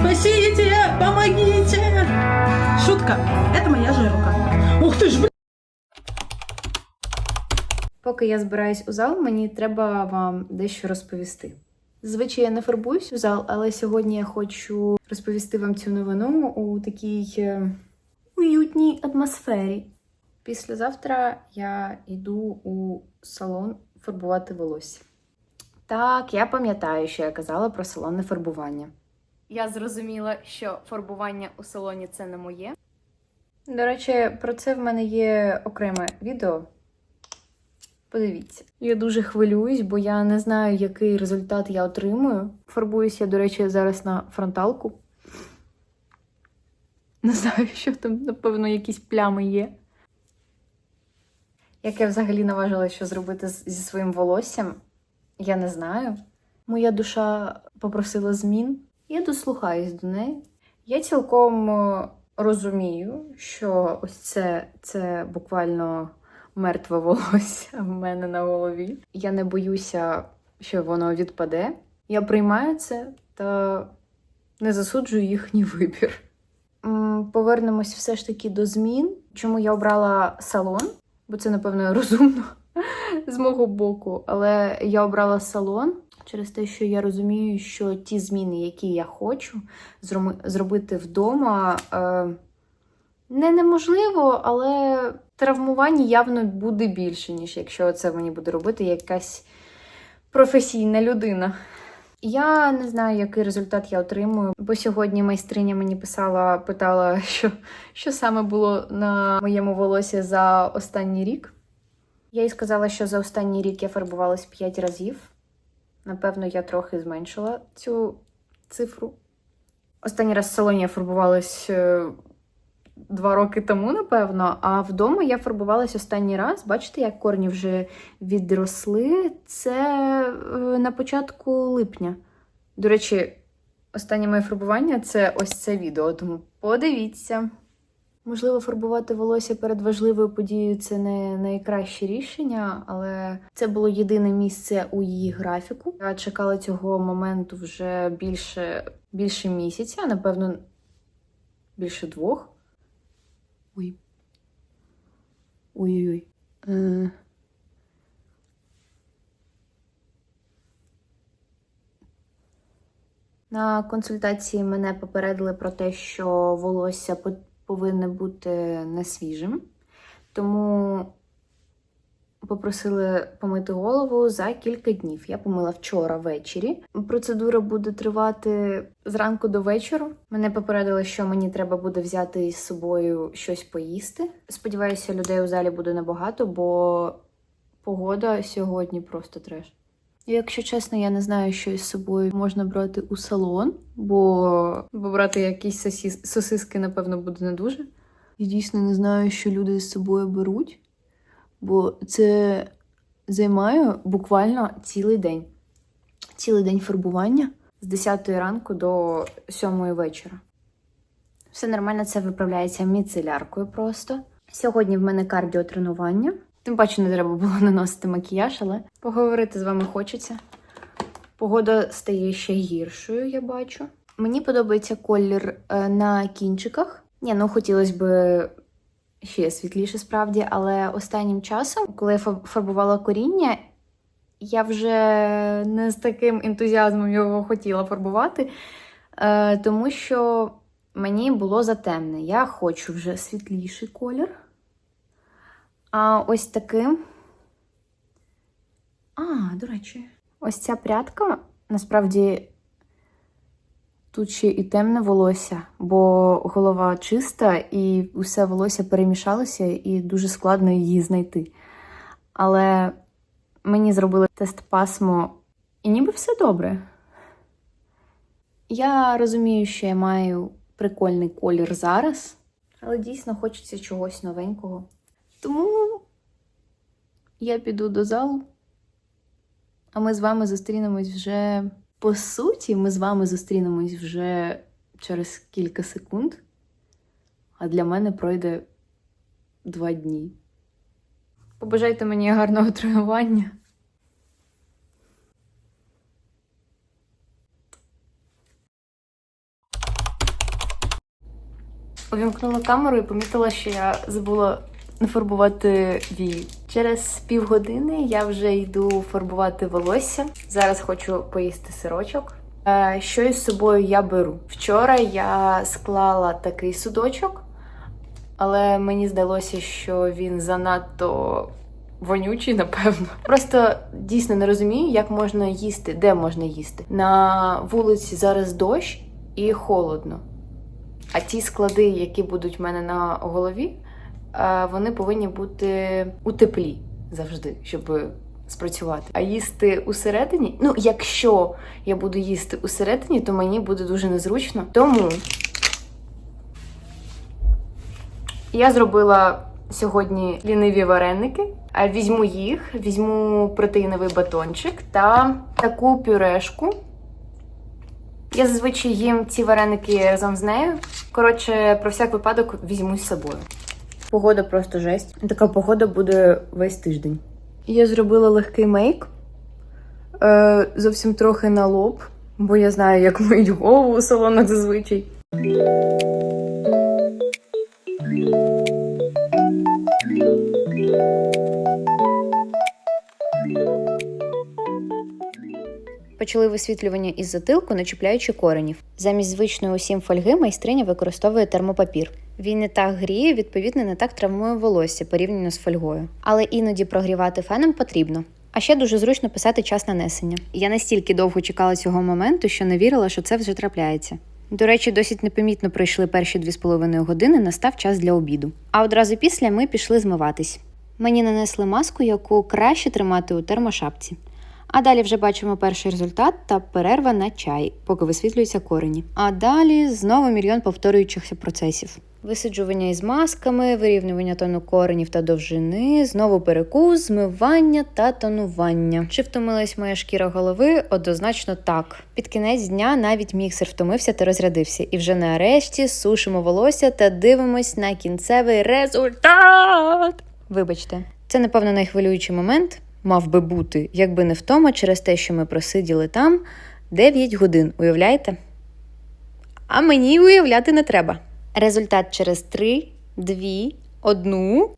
Спасите! Помогите! Шутка. Это моя же рука. Ух ты ж, блин! Поки я збираюсь у зал, мені треба вам дещо розповісти. Зазвичай я не фарбуюсь у зал, але сьогодні я хочу розповісти вам цю новину у такій е, уютній атмосфері. Післязавтра я йду у салон фарбувати волосся. Так, я пам'ятаю, що я казала про салонне фарбування. Я зрозуміла, що фарбування у салоні це не моє. До речі, про це в мене є окреме відео. Подивіться. Я дуже хвилююсь, бо я не знаю, який результат я отримую. Фарбуюсь я, до речі, зараз на фронталку. Не знаю, що там, напевно, якісь плями є. Як я взагалі наважилася що зробити зі своїм волоссям, я не знаю. Моя душа попросила змін. Я дослухаюсь до неї. Я цілком е, розумію, що ось це, це буквально мертве волосся в мене на голові. Я не боюся, що воно відпаде. Я приймаю це та не засуджую їхній вибір. Повернемось все ж таки до змін. Чому я обрала салон? Бо це, напевно, розумно з мого боку. Але я обрала салон через те, що я розумію, що ті зміни, які я хочу зробити вдома, е, не неможливо, але травмування явно буде більше, ніж якщо це мені буде робити якась професійна людина. Я не знаю, який результат я отримую, бо сьогодні майстриня мені писала, питала, що, що саме було на моєму волосі за останній рік. Я їй сказала, що за останній рік я фарбувалась 5 разів. Напевно, я трохи зменшила цю цифру. Останній раз в салоні я фарбувалась е, два роки тому, напевно, а вдома я фарбувалась останній раз. Бачите, як корні вже відросли. Це е, на початку липня. До речі, останнє моє фарбування це ось це відео, тому подивіться. Можливо, фарбувати волосся перед важливою подією це не найкраще рішення, але це було єдине місце у її графіку. Я чекала цього моменту вже більше, більше місяця, напевно, більше двох. Ой. Ой-ой-ой. Е... На консультації мене попередили про те, що волосся повинне бути не свіжим, тому попросили помити голову за кілька днів. Я помила вчора ввечері. Процедура буде тривати зранку до вечора. Мене попередили, що мені треба буде взяти із собою щось поїсти. Сподіваюся, людей у залі буде небагато, бо погода сьогодні просто треш. Якщо чесно, я не знаю, що із собою можна брати у салон, бо, бо брати якісь сосіс... сосиски, напевно, буде не дуже. Я дійсно не знаю, що люди з собою беруть, бо це займає буквально цілий день. Цілий день фарбування з 10 ранку до 7 вечора. Все нормально, це виправляється міцеляркою просто. Сьогодні в мене кардіотренування. Тим паче не треба було наносити макіяж, але поговорити з вами хочеться. Погода стає ще гіршою, я бачу. Мені подобається колір е, на кінчиках. Ні, ну хотілося б ще світліше справді, але останнім часом, коли я фарбувала коріння, я вже не з таким ентузіазмом його хотіла фарбувати, е, тому що мені було затемне. Я хочу вже світліший колір. А ось таким. А, до речі, ось ця прядка насправді тут ще і темне волосся, бо голова чиста і усе волосся перемішалося, і дуже складно її знайти. Але мені зробили тест пасмо, і ніби все добре. Я розумію, що я маю прикольний колір зараз, але дійсно хочеться чогось новенького. Тому я піду до залу, а ми з вами зустрінемось вже. По суті, ми з вами зустрінемось вже через кілька секунд, а для мене пройде два дні. Побажайте мені гарного тренування. Увімкнула камеру і помітила, що я забула нафарбувати вії. Через півгодини я вже йду фарбувати волосся. Зараз хочу поїсти сирочок. Е, Що із собою я беру? Вчора я склала такий судочок, але мені здалося, що він занадто вонючий, напевно. Просто дійсно не розумію, як можна їсти, де можна їсти. На вулиці зараз дощ і холодно. А ті склади, які будуть в мене на голові, вони повинні бути у теплі завжди, щоб спрацювати. А їсти усередині, ну якщо я буду їсти усередині, то мені буде дуже незручно. Тому я зробила сьогодні ліниві вареники. Е, Візьму їх, візьму протеїновий батончик та таку пюрешку. Я зазвичай їм ці вареники разом з нею. Коротше, про всяк випадок візьму з собою. Погода просто жесть. Така погода буде весь тиждень. Я зробила легкий мейк. Е, зовсім трохи на лоб, бо я знаю, як миють голову у салонах зазвичай. Почали висвітлювання із затилку, не чіпляючи коренів. Замість звичної усім фольги майстриня використовує термопапір. Він не так гріє, відповідно, не так травмує волосся порівняно з фольгою. Але іноді прогрівати феном потрібно. А ще дуже зручно писати час нанесення. Я настільки довго чекала цього моменту, що не вірила, що це вже трапляється. До речі, досить непомітно пройшли перші дві з половиною години, настав час для обіду. А одразу після ми пішли змиватись. Мені нанесли маску, яку краще тримати у термошапці. А далі вже бачимо перший результат та перерва на чай, поки висвітлюються корені. А далі знову мільйон повторюючихся процесів. Висиджування із масками, вирівнювання тону коренів та довжини, знову перекус, змивання та тонування. Чи втомилась моя шкіра голови? Однозначно так. Під кінець дня навіть міксер втомився та розрядився. І вже нарешті сушимо волосся та дивимось на кінцевий результат. Вибачте, це напевно найхвилюючий момент мав би бути, якби не втома через те, що ми просиділи там 9 годин. Уявляєте? А мені уявляти не треба. Результат через 3, 2, 1.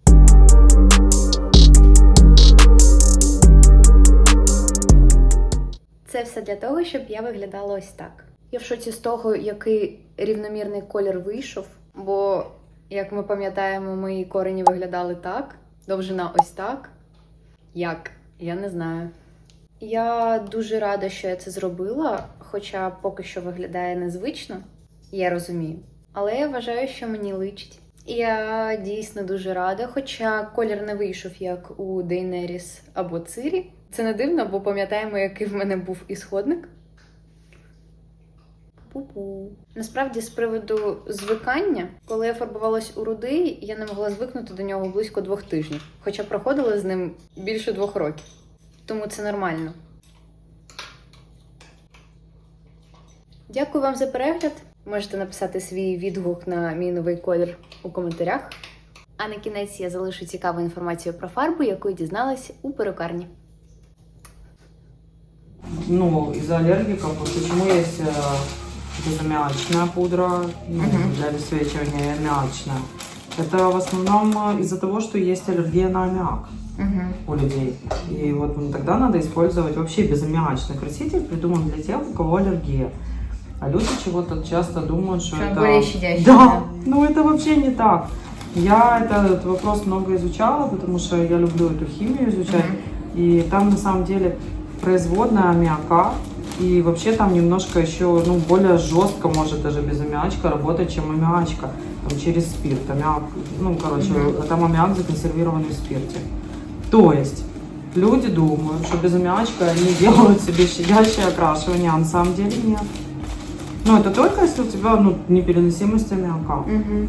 Це все для того, щоб я виглядала ось так. Я в шоці з того, який рівномірний колір вийшов, бо, як ми пам'ятаємо, мої корені виглядали так, довжина ось так. Як? Я не знаю. Я дуже рада, що я це зробила, хоча поки що виглядає незвично, я розумію. Але я вважаю, що мені личить. Я дійсно дуже рада, хоча колір не вийшов як у Дейнеріс або Цирі. Це не дивно, бо пам'ятаємо, який в мене був ісходник. Пу-пу. Насправді, з приводу звикання, коли я фарбувалась у рудий, я не могла звикнути до нього близько двох тижнів, хоча проходила з ним більше двох років. Тому це нормально. Дякую вам за перегляд. Можете написати свій відгук на мій новий колір у коментарях. А на кінець я залишу цікаву інформацію про фарбу, яку я дізналась у перукарні. Ну, из-за аллергиков, вот почему есть э, безаммиачная пудра ну, Мгм. для обесцвечивания и аммиачная. Это в основном э, из-за того, что есть аллергия на аммиак Угу. у людей. И вот ну, тогда надо использовать вообще безаммиачный краситель, придуман для тех, у кого аллергия. А люди чего-то часто думают, что, он это... более щадящий, Да, да. ну это вообще не так. Я этот вопрос много изучала, потому что я люблю эту химию изучать. И там на самом деле производная аммиака. И вообще там немножко еще, ну, более жестко может даже без аммиачка работать, чем аммиачка. Там через спирт. Аммиак, ну, короче, Мгм. там аммиак законсервированный в спирте. То есть люди думают, что без аммиачка они делают себе щадящее окрашивание, а на самом деле нет. Ну, это только если у тебя, ну, непереносимость аммиака. Угу.